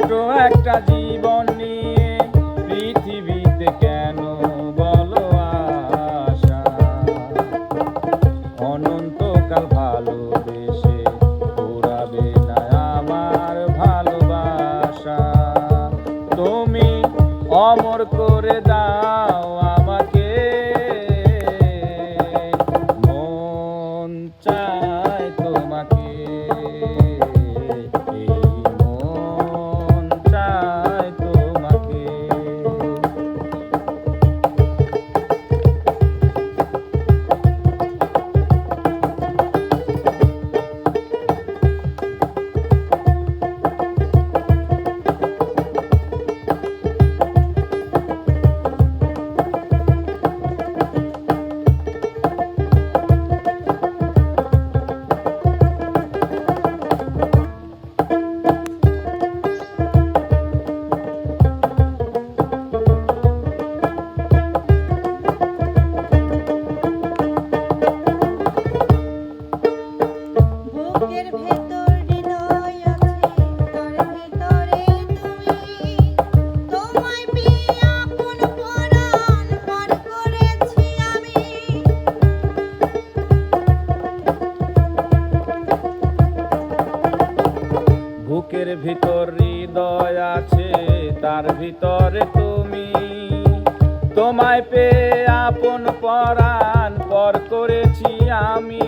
ছোট্ট একটা জীবন নিয়ে পৃথিবীতে কেন বলো আশা? অনন্তকাল ভালোবেসে ঘোরাবে না আমার ভালোবাসা। তুমি অমর করে দাও। ভিতর হৃদয় আছে তার ভিতরে তুমি। তোমায় পেয়ে আপন পরাণ পর করেছি আমি।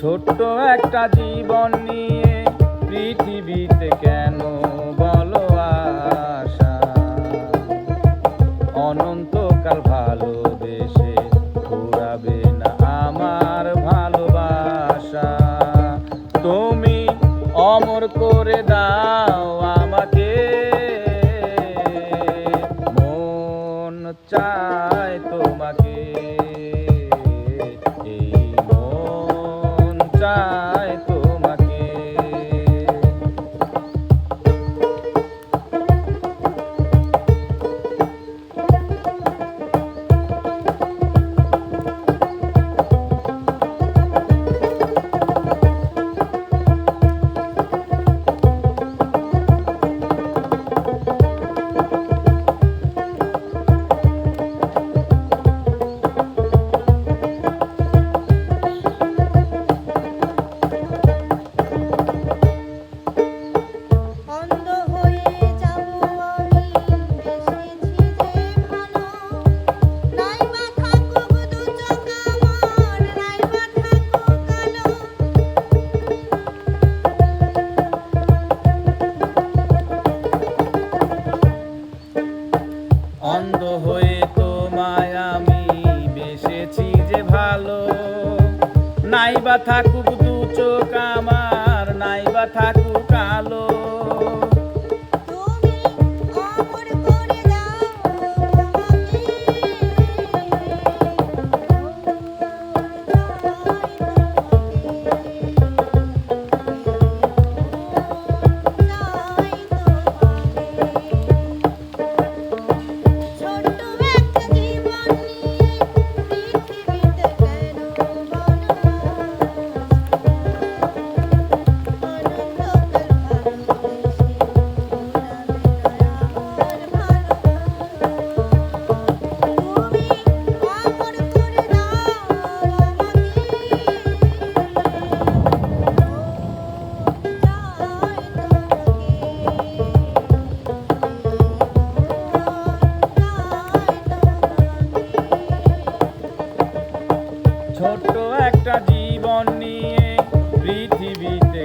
ছোট্ট একটা জীবন নিয়ে পৃথিবীতে কেন বলো আশা? অনন্তকাল ভালোবেসে ঘোরাবে নাই বা থাকুক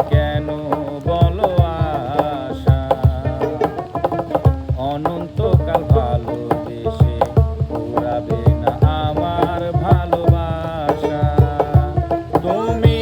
কেন বলো আশা? অনন্তকাল ভালোবেসে উড়াবে না আমার ভালোবাসা। তুমি